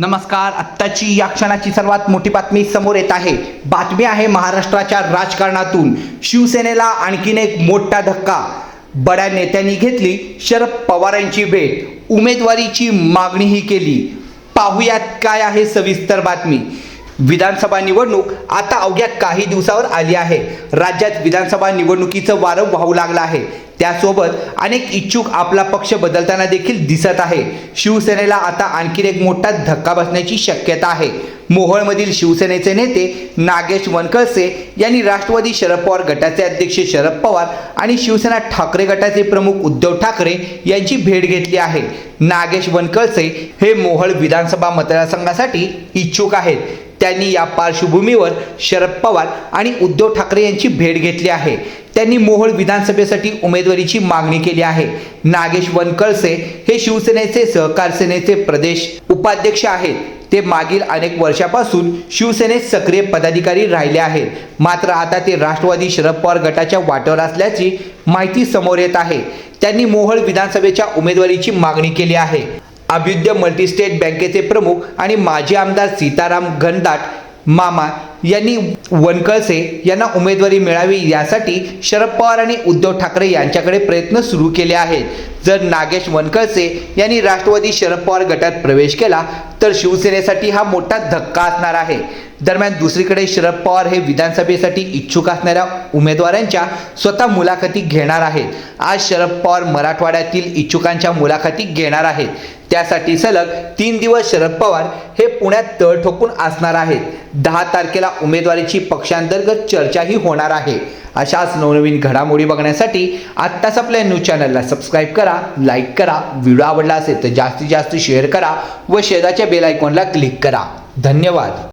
नमस्कार आत्ताची या क्षणाची सर्वात मोठी बातमी समोर येत आहे. बातमी आहे महाराष्ट्राच्या राजकारणातून. शिवसेनेला आणखीन एक मोठा धक्का. बड्या नेत्यांनी घेतली शरद पवारांची भेट. उमेदवारीची मागणीही केली. पाहुयात काय आहे सविस्तर बातमी. विधानसभा निवडणूक आता अवघ्या काही दिवसावर आली आहे. राज्यात विधानसभा निवडणुकीचं वारं वाहू लागलं आहे. त्यासोबत अनेक इच्छुक आपला पक्ष बदलताना देखील दिसत आहे. शिवसेनेला आता आणखीन एक मोठा धक्का बसण्याची शक्यता आहे. मोहोळमधील शिवसेनेचे नेते नागेश वनकळसे यांनी राष्ट्रवादी शरद पवार गटाचे अध्यक्ष शरद पवार आणि शिवसेना ठाकरे गटाचे प्रमुख उद्धव ठाकरे यांची भेट घेतली आहे. नागेश वनकळसे हे मोहोळ विधानसभा मतदारसंघासाठी इच्छुक आहेत. त्यांनी या पार्श्वभूमीवर शरद पवार आणि उद्धव ठाकरे यांची भेट घेतली आहे. त्यांनी मोहोळ विधानसभेसाठी उमेदवारीची मागणी केली आहे. नागेश वनकळसे हे शिवसेनेचे सहकार सेनेचे प्रदेश उपाध्यक्ष आहेत. ते मागील अनेक वर्षापासून शिवसेनेत सक्रिय पदाधिकारी राहिले आहेत. मात्र आता ते राष्ट्रवादी शरद पवार गटाच्या वाटेवर असल्याची माहिती समोर येत आहे. त्यांनी मोहोळ विधानसभेच्या उमेदवारीची मागणी केली आहे. अभ्युदय मल्टीस्टेट बँकेचे प्रमुख आणि माजी आमदार सीताराम घनदाट मामा यांनी वनकळसे यांना उमेदवारी मिळावी यासाठी शरद पवार आणि उद्धव ठाकरे यांच्याकडे प्रयत्न सुरू केले आहेत. जर नागेश वनकळसे यांनी राष्ट्रवादी शरद पवार गटात प्रवेश केला तर शिवसेनेसाठी हा मोठा धक्का असणार आहे. दरम्यान दुसरीकडे शरद पवार हे विधानसभेसाठी इच्छुक असणाऱ्या उमेदवारांच्या स्वतः मुलाखती घेणार आहेत. आज शरद पवार मराठवाड्यातील इच्छुकांच्या मुलाखती घेणार आहेत. त्यासाठी सलग तीन दिवस शरद पवार हे पुण्यात तळ ठोकून असणार आहेत. दहा तारखेला उमेदवारीची पक्षांतर्गत चर्चाही होणार आहे. अशाच नवनवीन घडामोडी बघण्यासाठी आत्ताच आपल्या न्यूज चॅनलला सबस्क्राईब करा लाईक करा व्हिडिओ आवडला असेल तर जास्तीत जास्त शेअर करा व शेजारच्या बेल आयकॉनला क्लिक करा. धन्यवाद.